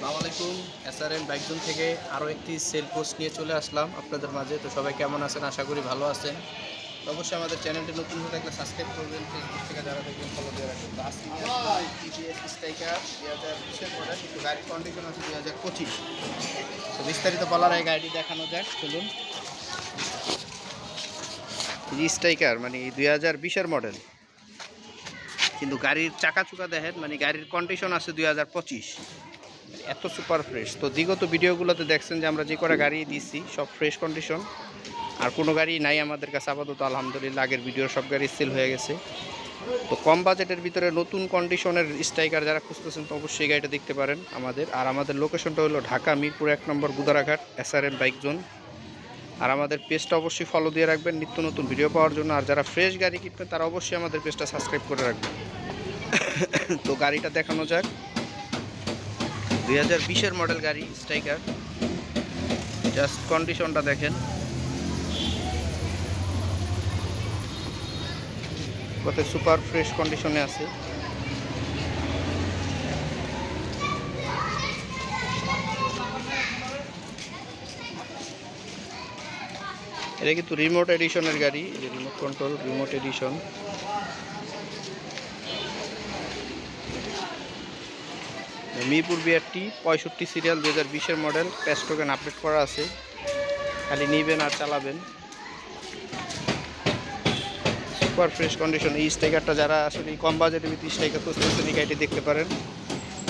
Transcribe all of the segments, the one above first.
আসসালামু আলাইকুম। এসআরএন বাইকজন থেকে আরও একটি সেল পোস্ট নিয়ে চলে আসলাম আপনাদের মাঝে। তো সবাই কেমন আছেন? আশা করি ভালো আছেন। অবশ্যই আমাদের চ্যানেলটি নতুন হয়ে থাকলে সাবস্ক্রাইব করবেন। ফেসবুক থেকে যারা দেখবেন ফলো দিয়ে রাখবেন। তো আজকে টিভিএস স্ট্রাইকার দুই হাজার বিশের মডেল কিন্তু গাড়ির কন্ডিশন আছে দুই হাজার পঁচিশ। তো বিস্তারিত বলার আগে গাড়িটি দেখানো যাক চলুন। স্ট্রাইকার মানে দুই হাজার বিশের মডেল কিন্তু গাড়ির চাকা চুকা দেখেন মানে গাড়ির কন্ডিশন আছে দুই হাজার পঁচিশ। এত সুপার ফ্রেশ। তো বিগত ভিডিওগুলোতে দেখছেন যে আমরা যে কটা গাড়ি দিচ্ছি সব ফ্রেশ কন্ডিশন। আর কোনো গাড়ি নাই আমাদের কাছে, আপাতত আলহামদুলিল্লাহ আগের ভিডিও সব গাড়ি সেল হয়ে গেছে। তো কম বাজেটের ভিতরে নতুন কন্ডিশনের স্ট্রাইকার যারা খুঁজতেছেন, তো অবশ্যই গাড়িটা দেখতে পারেন আমাদের। আর আমাদের লোকেশনটা হলো ঢাকা মিরপুর এক নম্বর গুদারাঘাট এসআরএন বাইক জোন। আর আমাদের পেজটা অবশ্যই ফলো দিয়ে রাখবেন নিত্য নতুন ভিডিও পাওয়ার জন্য। আর যারা ফ্রেশ গাড়ি কিনবেন, তারা অবশ্যই আমাদের পেজটা সাবস্ক্রাইব করে রাখবেন। তো গাড়িটা দেখানো যাক। দুই হাজার বিশের মডেল গাড়ি স্ট্রাইকার জাস্ট কন্ডিশনটা দেখেন। কত সুপার ফ্রেশ কন্ডিশনে আছে। এটা কিন্তু রিমোট এডিশনের গাড়ি remote control remote edition Mirpur BRT পঁয়ষট্টি সিরিয়াল দু হাজার বিশের মডেল প্যাস টোকেন আপডেট করা আছে। খালি নিবেন আর চালাবেন। সুপার ফ্রেশ কন্ডিশন এই স্ট্রাইকারটা যারা আসলে কম বাজেটের ভিতরে স্ট্রাইকার খুঁজতেছেন এই গাড়িটি দেখতে পারেন।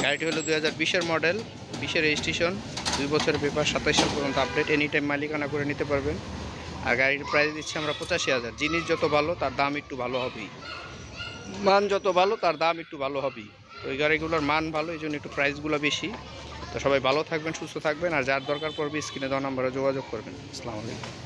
গাড়িটি হলো দু হাজার বিশের মডেল, বিশের রেজিস্ট্রেশন দুই বছরের পেপার সাতাশ সাল পর্যন্ত আপডেট এনি টাইম মালিকানা করে নিতে পারবেন। আর গাড়ির প্রাইস দিচ্ছি আমরা পঁচাশি হাজার। জিনিস যত ভালো, তার দাম একটু ভালো হবেই। মান যত ভালো, তার দাম একটু ভালো হবেই। তো এই গাড়িগুলোর মান ভালো, এই জন্য একটু প্রাইসগুলো বেশি। তো সবাই ভালো থাকবেন, সুস্থ থাকবেন, আর যার দরকার পড়বে স্ক্রিনে দেওয়া নাম্বারে যোগাযোগ করবেন। আসসালামু আলাইকুম।